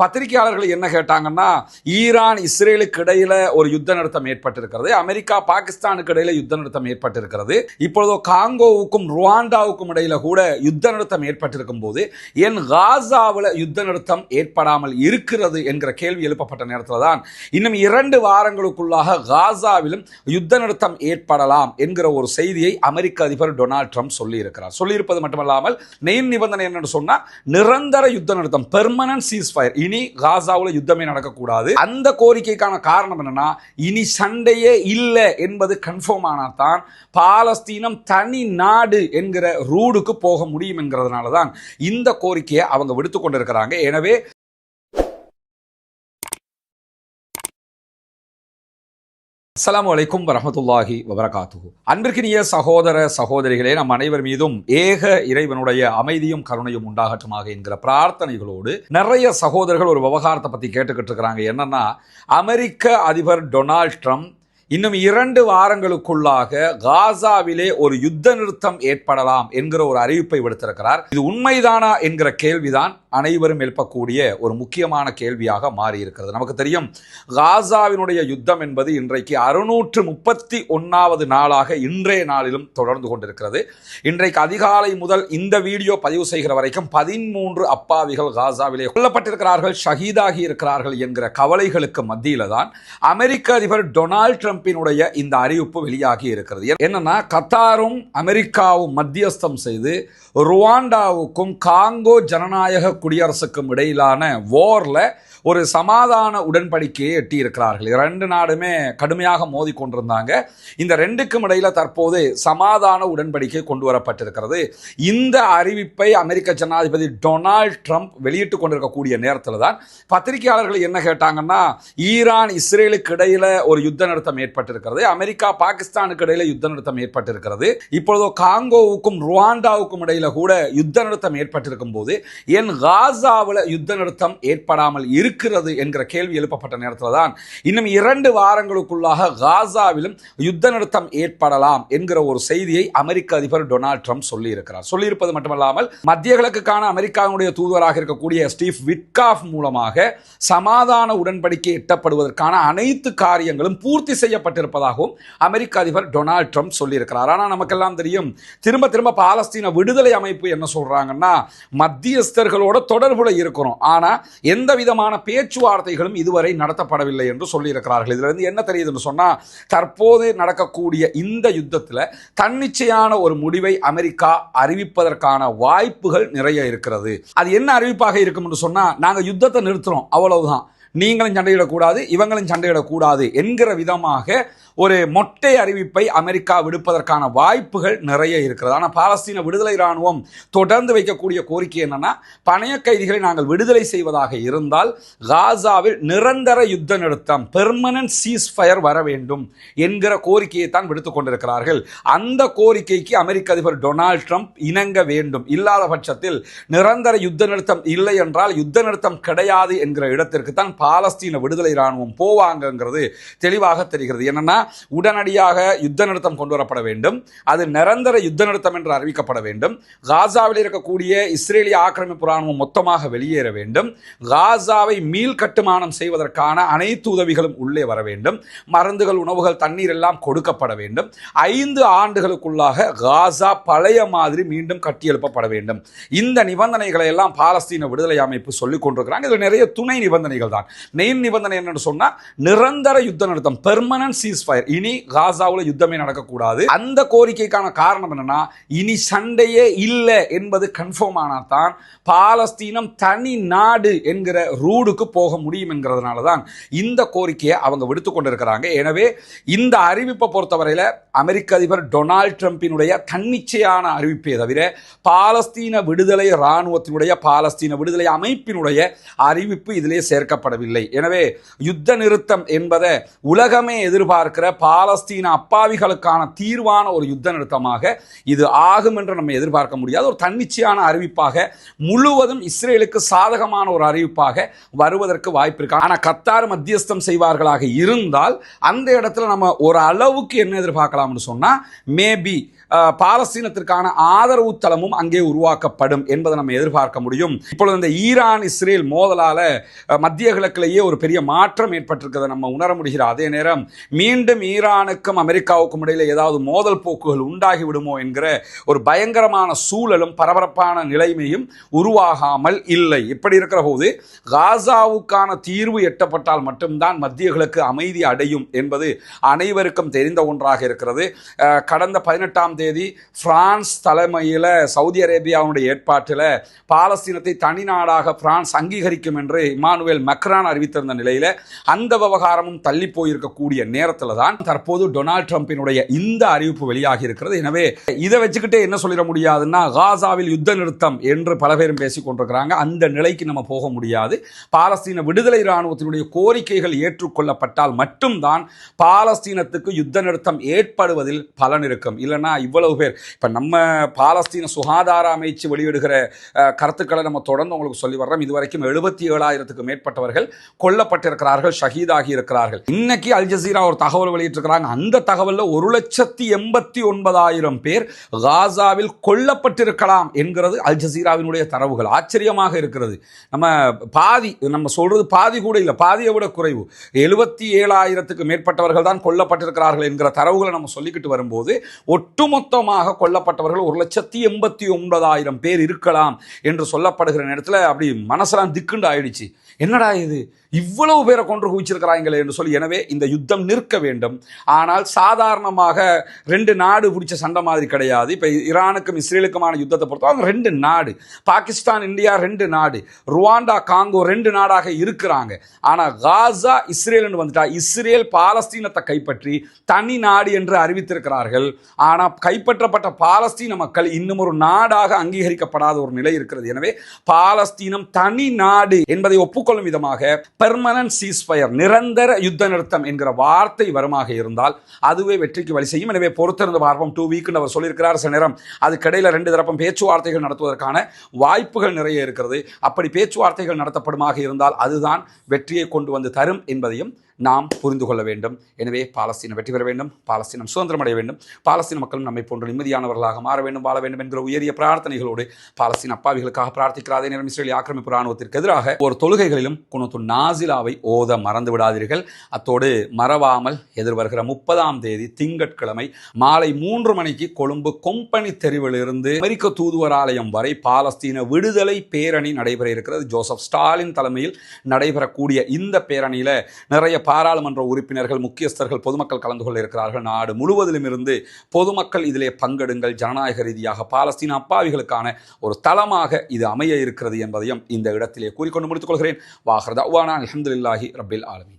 பத்திரிகையாளர்கள் என்ன கேட்டாங்கன்னா ஈரான் இஸ்ரேலுக்கு இடையில ஒரு யுத்த நிறுத்தம் ஏற்பட்டிருக்கிறது. அமெரிக்கா பாகிஸ்தானுக்கு இடையில யுத்த நிறுத்தம் ஏற்பட்டிருக்கிறது. இப்பொழுதோ காங்கோவுக்கும் ருவாண்டாவுக்கும் இடையில கூட யுத்த நிறுத்தம் ஏற்பட்டிருக்கும் போது என் காசாவில் யுத்த நிறுத்தம் ஏற்படாமல் இருக்கிறது என்கிற கேள்வி எழுப்பப்பட்ட நேரத்தில் தான் இன்னும் இரண்டு வாரங்களுக்குள்ளாக காசாவிலும் யுத்த நிறுத்தம் ஏற்படலாம் என்கிற ஒரு செய்தியை அமெரிக்க அதிபர் டொனால்ட் ட்ரம்ப் சொல்லியிருக்கிறார். சொல்லியிருப்பது மட்டுமல்லாமல் மெயின் நிபந்தனை என்னன்னு சொன்னால் நிரந்தர யுத்த நிறுத்தம் பெர்மனன்ட் சீஸ் ஃபயர் இனி காசாவில் யுத்தமே நடக்கக்கூடாது. அந்த கோரிக்கைக்கான காரணம் என்னன்னா இனி சண்டையே இல்லை என்பது கன்ஃபார்ம் ஆனால் தான் பாலஸ்தீனம் தனி நாடு என்கிற ரூடுக்கு போக முடியும் என்கிறதுனால தான் இந்த கோரிக்கையை அவங்க விடுத்து கொண்டிருக்கிறாங்க. எனவே அஸ்லாம் வலைக்கும் வரமத்துல்லாஹி வபரகாத்து அன்பிற்கினிய சகோதர சகோதரிகளே நம் அனைவர் மீதும் ஏக இறைவனுடைய அமைதியும் கருணையும் உண்டாகட்டுமாக என்கிற பிரார்த்தனைகளோடு நிறைய சகோதரர்கள் ஒரு விவகாரத்தை பற்றி கேட்டுக்கிட்டு இருக்கிறாங்க. என்னன்னா அமெரிக்க அதிபர் டொனால்ட் ட்ரம்ப் இன்னும் இரண்டு வாரங்களுக்குள்ளாக காசாவிலே ஒரு யுத்த நிறுத்தம் ஏற்படலாம் என்கிற ஒரு அறிவிப்பை விடுத்திருக்கிறார். இது உண்மைதானா என்கிற கேள்விதான் அனைவரும் எழுப்பக்கூடிய ஒரு முக்கியமான கேள்வியாக மாறி இருக்கிறது நமக்கு தெரியும் காசாவினுடைய யுத்தம் என்பது இன்றைக்கு அறுநூற்று முப்பத்தி ஒன்றாவது நாளாக இன்றைய நாளிலும் தொடர்ந்து கொண்டிருக்கிறது. இன்றைக்கு அதிகாலை முதல் இந்த வீடியோ பதிவு செய்கிற வரைக்கும் பதிமூன்று அப்பாவிகள் காசாவிலே கொல்லப்பட்டிருக்கிறார்கள் ஷஹீதாகி இருக்கிறார்கள் என்கிற கவலைகளுக்கு மத்தியில தான் அமெரிக்க அதிபர் டொனால்ட் ட்ரம்பினுடைய இந்த அறிவிப்பு வெளியாகி இருக்கிறது. என்னன்னா கத்தாரும் அமெரிக்காவும் மத்தியஸ்தம் செய்து ருவாண்டாவுக்கும் காங்கோ ஜனநாயக குடியரசுக்கும் இடையிலான வார்ல ஒரு சமாதான உடன்படிக்கையை எட்டியிருக்கிறார்கள். இரண்டு நாடுமே கடுமையாக மோதி கொண்டிருந்தாங்க. இந்த ரெண்டுக்கும் இடையில் தற்போது சமாதான உடன்படிக்கை கொண்டு வரப்பட்டிருக்கிறது. இந்த அறிவிப்பை அமெரிக்க ஜனாதிபதி டொனால்ட் ட்ரம்ப் வெளியிட்டு கொண்டிருக்கக்கூடிய நேரத்தில் தான் பத்திரிகையாளர்கள் என்ன கேட்டாங்கன்னா ஈரான் இஸ்ரேலுக்கு இடையில் ஒரு யுத்த நிறுத்தம் ஏற்பட்டிருக்கிறது. அமெரிக்கா பாகிஸ்தானுக்கு இடையில் யுத்த நிறுத்தம் ஏற்பட்டிருக்கிறது. இப்பொழுதோ காங்கோவுக்கும் ருவாண்டாவுக்கும் இடையில கூட யுத்த நிறுத்தம் ஏற்பட்டிருக்கும் போது ஏன் காசாவில் யுத்த நிறுத்தம் ஏற்படாமல் இரு இருக்கிறது என்கிற கேள்வி எழுப்பப்பட்ட நேரத்தில் தான் இன்னும் இரண்டு வாரங்களுக்குள்ளாக காசாவிலும் யுத்த நிறுத்தம் ஏற்படலாம் என்கிற ஒரு செய்தியை அமெரிக்க அதிபர் டொனால்ட் ட்ரம்ப் சொல்லியிருக்கிறார். சொல்லியிருப்பது மட்டுமல்லாமல் மத்திய கிழக்குக்கான அமெரிக்காவுடைய தூதுவராக இருக்கக்கூடிய ஸ்டீவ் விட்காஃப் மூலமாக சமாதான உடன்படிக்கை எட்டப்படுவதற்கான அனைத்து காரியங்களும் பூர்த்தி செய்யப்பட்டிருப்பதாகவும் அமெரிக்க அதிபர் டொனால்ட் ட்ரம்ப் சொல்லியிருக்கிறார். ஆனால் நமக்கெல்லாம் தெரியும் திரும்ப திரும்ப பாலஸ்தீன விடுதலை அமைப்பு என்ன சொல்றாங்கன்னா மத்தியஸ்தர்களோட தொடர்புல இருக்கிறோம். ஆனால் எந்த விதமான பேச்சுவார்த்தைகளும் இதுவரை நடத்தப்படவில்லை என்று சொல்லியிருக்கிறார்கள். இதிலிருந்து என்ன தெரியுதுன்னு சொன்னால் தற்போது நடக்கக்கூடிய இந்த யுத்தத்தில் தன்னிச்சையான ஒரு முடிவை அமெரிக்கா அறிவிப்பதற்கான வாய்ப்புகள் நிறைய இருக்கிறது. அது என்ன அறிவிப்பாக இருக்கும் என்று சொன்னால் நாங்கள் யுத்தத்தை நிறுத்துகிறோம் அவ்வளவுதான். நீங்களும் சண்டையிடக்கூடாது இவங்களும் சண்டையிடக்கூடாது என்கிற விதமாக ஒரு மொட்டை அறிவிப்பை அமெரிக்கா விடுப்பதற்கான வாய்ப்புகள் நிறைய இருக்கிறது. ஆனால் பாலஸ்தீன விடுதலை இராணுவம் தொடர்ந்து வைக்கக்கூடிய கோரிக்கை என்னன்னா பணைய கைதிகளை நாங்கள் விடுதலை செய்வதாக இருந்தால் காசாவில் நிரந்தர யுத்த நிறுத்தம் பெர்மனன்ட் சீஸ் ஃபயர் வர வேண்டும் என்கிற கோரிக்கையை தான் விடுத்துக் கொண்டிருக்கிறார்கள். அந்த கோரிக்கைக்கு அமெரிக்க அதிபர் டொனால்ட் ட்ரம்ப் இணங்க வேண்டும். இல்லாத பட்சத்தில் நிரந்தர யுத்த நிறுத்தம் இல்லை என்றால் யுத்த நிறுத்தம் கிடையாது என்கிற இடத்திற்கு தான் பாலஸ்தீன விடுதலை இராணுவம் போவாங்கங்கிறது தெளிவாக தெரிகிறது. என்னன்னா உடனடியாக யுத்த நிறுத்தம் கொண்டு வரப்பட வேண்டும். அது நிரந்தர யுத்த நிறுத்தம் என்று அறிவிக்கப்பட வேண்டும். காசாவில் இருக்கக்கூடிய இஸ்ரேலிய ஆக்கிரமிப்பு ராணுவம் மொத்தமாக வெளியேற வேண்டும். காசாவை மீள் கட்டுமானம் செய்வதற்கான அனைத்து உதவிகளும் உள்ளே வர வேண்டும். மருந்துகள் உணவுகள் தண்ணீர் எல்லாம் கொடுக்கப்பட வேண்டும். ஐந்து ஆண்டுகளுக்குள்ளாக காசா பழைய மாதிரி மீண்டும் கட்டியெழுப்பப்பட வேண்டும். இந்த நிபந்தனைகளை எல்லாம் பாலஸ்தீன விடுதலை அமைப்பு சொல்லிக் கொண்டிருக்கிறாங்க. இதில் நிறைய துணை நிபந்தனைகள் தான். மெயின் நிபந்தனை என்னன்னு சொன்னா நிரந்தர யுத்த நிறுத்தம் பெர்மனன்ட் சீஸ் ஃபயர் இனி காசாவில் யுத்தமே நடக்கக்கூடாது. அந்த கோரிக்கைக்கான காரணம் என்னன்னா இனி சண்டையே இல்லை என்பது கன்ஃபார்ம் ஆனால் தான் பாலஸ்தீனம் தனி நாடு என்கிற ரூடுக்கு போக முடியும் என்கிறதுனால தான் இந்த கோரிக்கையை அவங்க விடுத்து கொண்டிருக்கிறாங்க. எனவே இந்த அறிவிப்பை பொறுத்தவரையில் அமெரிக்க அதிபர் டொனால்ட் ட்ரம்பினுடைய தன்னிச்சையான அறிவிப்பே தவிர பாலஸ்தீன விடுதலை இராணுவத்தினுடைய பாலஸ்தீன விடுதலை அமைப்பினுடைய அறிவிப்பு இதிலே சேர்க்கப்படவில்லை. எனவே யுத்த நிறுத்தம் என்பதை உலகமே எதிர்பார்க்க இருக்கிற பாலஸ்தீன அப்பாவிகளுக்கான தீர்வான ஒரு யுத்த நிறுத்தமாக இது ஆகும் என்று நம்ம எதிர்பார்க்க முடியாது. ஒரு தன்னிச்சையான அறிவிப்பாக முழுவதும் இஸ்ரேலுக்கு சாதகமான ஒரு அறிவிப்பாக வருவதற்கு வாய்ப்பு இருக்கு. ஆனால் கத்தார் மத்தியஸ்தம் செய்வார்களாக இருந்தால் அந்த இடத்துல நம்ம ஒரு அளவுக்கு என்ன எதிர்பார்க்கலாம்னு சொன்னால் மேபி பாலஸ்தீனத்திற்கான ஆதரவு தளமும் அங்கே உருவாக்கப்படும் என்பதை நம்ம எதிர்பார்க்க முடியும். இப்பொழுது இந்த ஈரான் இஸ்ரேல் மோதலால் மத்திய கிழக்கிலேயே ஒரு பெரிய மாற்றம் ஏற்பட்டிருக்கிறத நம்ம உணர முடிகிறது. அதே நேரம் மீண்டும் ஈரானுக்கும் அமெரிக்காவுக்கும் இடையில் ஏதாவது மோதல் போக்குகள் உண்டாகி விடுமோ என்கிற ஒரு பயங்கரமான சூழலும் பரபரப்பான நிலைமையும் உருவாகாமல் இல்லை. இப்படி இருக்கிற போது காசாவுக்கான தீர்வு எட்டப்பட்டால் மட்டும்தான் மத்திய கிழக்கு அமைதி அடையும் என்பது அனைவருக்கும் தெரிந்த ஒன்றாக இருக்கிறது. கடந்த பதினெட்டாம் தேதி பிரான்ஸ் தலைமையில் சவுதி அரேபியாவுடைய ஏற்பாட்டில் பாலஸ்தீனத்தை தனி நாடாக பிரான்ஸ் அங்கீகரிக்கும் என்று இமானுவேல் மக்ரான் அறிவித்திருந்த நிலையில் அந்த விவகாரமும் தள்ளி போயிருக்கக்கூடிய நேரத்தில் தான் தற்போது டொனால்ட் ட்ரம்பினுடைய இந்த அறிவிப்பு வெளியாகி இருக்கிறது எனவே இதை வச்சுக்கிட்டே என்ன சொல்லிட முடியாதுன்னா காசாவில் யுத்த நிறுத்தம் என்று பல பேரும் பேசிக் கொண்டிருக்கிறாங்க. அந்த நிலைக்கு நம்ம போக முடியாது. பாலஸ்தீன விடுதலை இராணுவத்தினுடைய கோரிக்கைகள் ஏற்றுக்கொள்ளப்பட்டால் மட்டும்தான் பாலஸ்தீனத்துக்கு யுத்த நிறுத்தம் ஏற்படுவதில் பலன் இருக்கும். இல்லைன்னா இவ்வளவு பேர் இப்போ நம்ம பாலஸ்தீன சுகாதார அமைச்சு வெளியிடுகிற கருத்துக்களை நம்ம தொடர்ந்து உங்களுக்கு சொல்லி வர்றோம். இதுவரைக்கும் எழுபத்தி ஏழாயிரத்துக்கு மேற்பட்டவர்கள் கொல்லப்பட்டிருக்கிறார்கள் ஷஹீதாகி இருக்கிறார்கள். இன்னைக்கு அல் ஜசீரா ஒரு தகவல் வெளியிட்டிருக்கிறாங்க. அந்த தகவலில் ஒரு லட்சத்தி எண்பத்தி ஒன்பதாயிரம் பேர் காசாவில் கொல்லப்பட்டிருக்கலாம் என்கிறது அல் ஜசீராவினுடைய தரவுகள். ஆச்சரியமாக இருக்கிறது. நம்ம பாதி நம்ம சொல்றது பாதி கூட இல்லை பாதியை விட குறைவு. எழுபத்தி ஏழாயிரத்துக்கு மேற்பட்டவர்கள் தான் கொல்லப்பட்டிருக்கிறார்கள் என்கிற தரவுகளை நம்ம சொல்லிக்கிட்டு வரும்போது ஒட்டுமொத்தமாக கொல்லப்பட்டவர்கள் ஒரு லட்சத்தி எண்பத்தி ஒன்பதாயிரம் பேர் இருக்கலாம் என்று சொல்லப்படுகிற நேரத்தில் அப்படி மனசெல்லாம் திக்குண்டு ஆயிடுச்சு. என்னடா இது? இவ்வளவு பேரை கொன்று குவிச்சிருக்கிறாங்களே என்று சொல்லி எனவே இந்த யுத்தம் நிற்க வேண்டும். ஆனால் சாதாரணமாக ரெண்டு நாடு பிடிச்ச சண்டை மாதிரி கிடையாது. இப்போ ஈரானுக்கும் இஸ்ரேலுக்குமான யுத்தத்தை பொறுத்தவரை ரெண்டு நாடு. பாகிஸ்தான் இந்தியா ரெண்டு நாடு. ருவாண்டா காங்கோ ரெண்டு நாடாக இருக்கிறாங்க. ஆனால் காசா இஸ்ரேல்னு வந்துட்டா இஸ்ரேல் பாலஸ்தீனத்தை கைப்பற்றி தனி நாடு என்று அறிவித்திருக்கிறார்கள். ஆனால் கைப்பற்றப்பட்ட பாலஸ்தீன மக்கள் இன்னும் ஒரு நாடாக அங்கீகரிக்கப்படாத ஒரு நிலை இருக்கிறது. எனவே பாலஸ்தீனம் தனி நாடு என்பதை ஒப்புக்கொள்ளும் விதமாக பெர்மனன்ட் சீஸ்ஃபயர் நிரந்தர யுத்த நிறுத்தம் என்கிற வார்த்தை வருமாக இருந்தால் அதுவே வெற்றிக்கு வழி செய்யும். எனவே பொறுத்திருந்து பார்ப்போம். டூ வீக்னு அவர் சொல்லியிருக்கிறார். சில நேரம் அதுக்கிடையில் ரெண்டு தரப்பும் பேச்சுவார்த்தைகள் நடத்துவதற்கான வாய்ப்புகள் நிறைய இருக்கிறது. அப்படி பேச்சுவார்த்தைகள் நடத்தப்படுமாக இருந்தால் அதுதான் வெற்றியை கொண்டு வந்து தரும் என்பதையும் நாம் புரிந்து கொள்ள வேண்டும். எனவே பாலஸ்தீனம் வெற்றி பெற வேண்டும். பாலஸ்தீனம் சுதந்திரம் அடைய வேண்டும். பாலஸ்தீன மக்களும் நம்மை போன்ற நிம்மதியானவர்களாக மாற வேண்டும் வாழ வேண்டும் என்கிற உயரிய பிரார்த்தனைகளோடு பாலஸ்தீன் அப்பாவிகளுக்காக பிரார்த்திக்கிற அதே நேரம் இஸ்ரேலிய ஆக்கிரமிப்பு ராணுவத்திற்கு எதிராக ஒரு தொழுகைகளிலும் குணத்து நாசிலாவை ஓத மறந்து விடாதீர்கள். அத்தோடு மறவாமல் எதிர்வருகிற முப்பதாம் தேதி திங்கட்கிழமை மாலை மூன்று மணிக்கு கொழும்பு கொம்பனி தெருவிலிருந்து அமெரிக்க தூதுவர் ஆலயம் வரை பாலஸ்தீன விடுதலை பேரணி நடைபெற இருக்கிறது. ஜோசப் ஸ்டாலின் தலைமையில் நடைபெறக்கூடிய இந்த பேரணியில் நிறைய பாராளுமன்ற உறுப்பினர்கள் முக்கியஸ்தர்கள் பொதுமக்கள் கலந்து கொள்ள இருக்கிறார்கள். நாடு முழுவதிலும் இருந்து பொதுமக்கள் இதிலே பங்கெடுங்கள். ஜனநாயக ரீதியாக பாலஸ்தீன அப்பாவிகளுக்கான ஒரு தளமாக இது அமைய இருக்கிறது என்பதையும் இந்த இடத்திலே கூறிக்கொண்டு முடித்துக் கொள்கிறேன். வாஹர் தவானா அலமதுல்லாஹி ரபில் ஆலமி